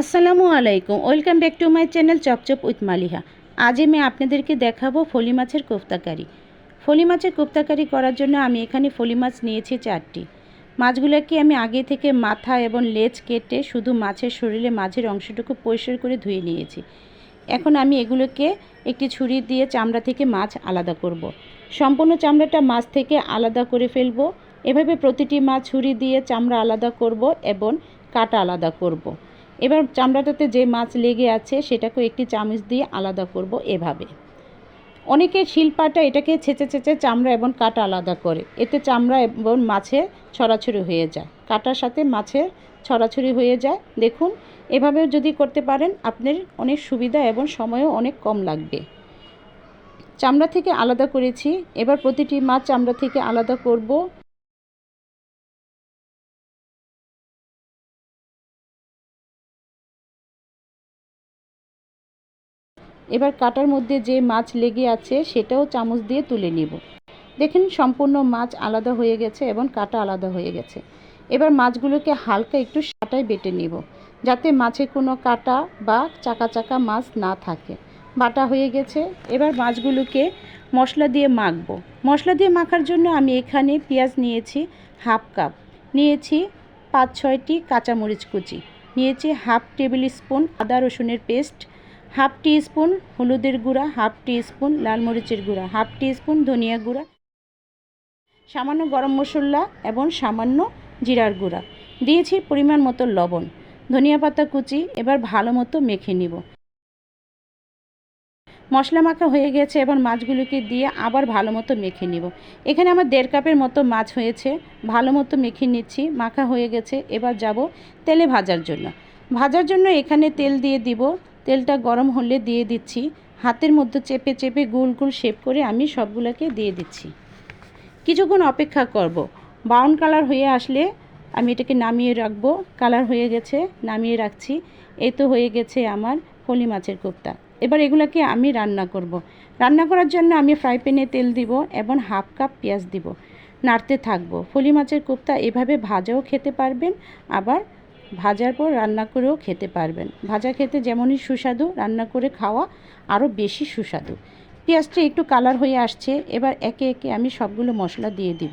আসসালামু আলাইকুম। Welcome back to my channel chop chop with Maliha. আজ আমি আপনাদেরকে দেখাবো ফলি মাছের কোফতাকারি। ফলি মাছের কোফতাকারি করার জন্য আমি এখানে ফলি মাছ নিয়েছি চারটি। মাছগুলোকে আমি আগে থেকে মাথা এবং লেজ কেটে শুধু মাছের শরীরে মাঝের অংশটুকু পরিষ্কার করে ধুয়ে নিয়েছি। এখন আমি এগুলোকে একটি ছুরি দিয়ে চামড়া থেকে মাছ আলাদা করব। সম্পূর্ণ চামড়াটা মাছ থেকে আলাদা করে ফেলব। এভাবে প্রতিটি মাছ ছুরি দিয়ে চামড়া আলাদা করব এবং কাটা আলাদা করব। এবার চামড়াটাতে যে মাছ লেগে আছে সেটাকে একটি চামচ দিয়ে আলাদা করব এভাবে। অনেকে শিলপাটা এটাকে ছেঁচে ছেঁচে চামড়া এবং কাটা আলাদা করে। এতে চামড়া এবং মাছে ছড়াছড়ি হয়ে যায়। কাটার সাথে মাছের ছড়াছড়ি হয়ে যায়। দেখুন, এভাবেও যদি করতে পারেন, আপনার অনেক সুবিধা এবং সময়ও অনেক কম লাগবে। চামড়া থেকে আলাদা করেছি। এবার প্রতিটি মাছ চামড়া থেকে আলাদা করব। এবার কাটার মধ্যে যে মাছ লেগে আছে, সেটাও চামচ দিয়ে তুলে নিব। দেখেন, সম্পূর্ণ মাছ আলাদা হয়ে গেছে এবং কাটা আলাদা হয়ে গেছে। এবার মাছগুলোকে হালকা একটু সাটায় বেটে নিব, যাতে মাছে কোনো কাটা বা চাকা চাকা মাছ না থাকে। বাটা হয়ে গেছে। এবার মাছগুলোকে মশলা দিয়ে মাখবো। মশলা দিয়ে মাখার জন্য আমি এখানে পেঁয়াজ নিয়েছি হাফ কাপ। নিয়েছি পাঁচ ছয়টি কাঁচামরিচ কুচি। নিয়েছি হাফ টেবিল স্পুন আদা রসুনের পেস্ট হাফ টি স্পুন হলুদের গুঁড়া, হাফ টি স্পুন লাল মরিচের গুঁড়া, হাফ টি স্পুন ধনিয়া গুঁড়া, সামান্য গরম মশলা এবং সামান্য জিরার গুঁড়া। দিয়েছি পরিমাণ মতো লবণ, ধনিয়া পাতা কুচি, এবার ভালো মতো মেখে নিব। মশলা মাখা হয়ে গেছে, এবার মাছগুলোকে দিয়ে আবার ভালো মতো মেখে নিব। এখানে আমার দেড় কাপের মতো মাছ হয়েছে, ভালো মতো মেখে নিচ্ছি, মাখা হয়ে গেছে, এবার যাব তেলে ভাজার জন্য। ভাজার জন্য এখানে তেল দিয়ে দিব তেলটা গরম হলে দিয়ে দিচ্ছি। হাতের মধ্যে চেপে চেপে গোল গোল শেপ করে আমি সবগুলোকে দিয়ে দিচ্ছি। কিছুক্ষণ অপেক্ষা করব। ব্রাউন কালার হয়ে আসলে আমি এটাকে নামিয়ে রাখব। কালার হয়ে গেছে, নামিয়ে রাখছি। এই তো হয়ে গেছে আমার ফলি মাছের কোপ্তা। এবার এগুলোকে আমি রান্না করব। রান্না করার জন্য আমি ফ্রাই প্যানে তেল দিব এবং হাফ কাপ পেঁয়াজ দিব। নাড়তে থাকব। ফলি মাছের কোপ্তা এভাবে ভাজাও খেতে পারবেন, আবার ভাজার পর রান্না করেও খেতে পারবেন। ভাজা খেতে যেমনই সুস্বাদু, রান্না করে খাওয়া আরও বেশি সুস্বাদু। পেঁয়াজটা একটু কালার হয়ে আসছে, এবার একে একে আমি সবগুলো মশলা দিয়ে দিব।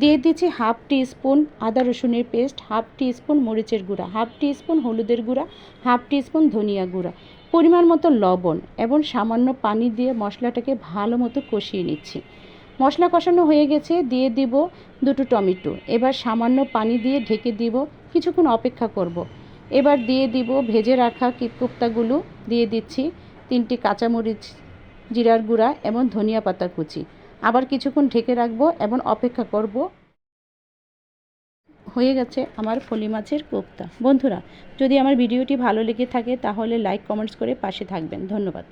দিয়ে দিচ্ছি হাফ টি স্পুন আদা রসুনের পেস্ট, হাফ টি স্পুন মরিচের গুঁড়া, হাফ টি স্পুন হলুদের গুঁড়া, হাফ টি স্পুন ধনিয়া গুঁড়া, পরিমাণ মতো লবণ এবং সামান্য পানি দিয়ে মশলাটাকে ভালো মতো কষিয়ে নিচ্ছি। মশলা কষানো হয়ে গেছে, দিয়ে দিব দুটো টমেটো। এবার সামান্য পানি দিয়ে ঢেকে দিব, কিছুক্ষণ অপেক্ষা করব। এবার দিয়ে দিব ভেজে রাখা কিপকোপ্তাগুলো দিয়ে দিচ্ছি তিনটি কাঁচামরিচ, জিরার গুঁড়া এবং ধনিয়া পাতা কুচি। আবার কিছুক্ষণ ঢেকে রাখব এবং অপেক্ষা করব। হয়ে গেছে আমার ফলি মাছের কোপ্তা। বন্ধুরা, যদি আমার ভিডিওটি ভালো লেগে থাকে তাহলে লাইক কমেন্টস করে পাশে থাকবেন। ধন্যবাদ।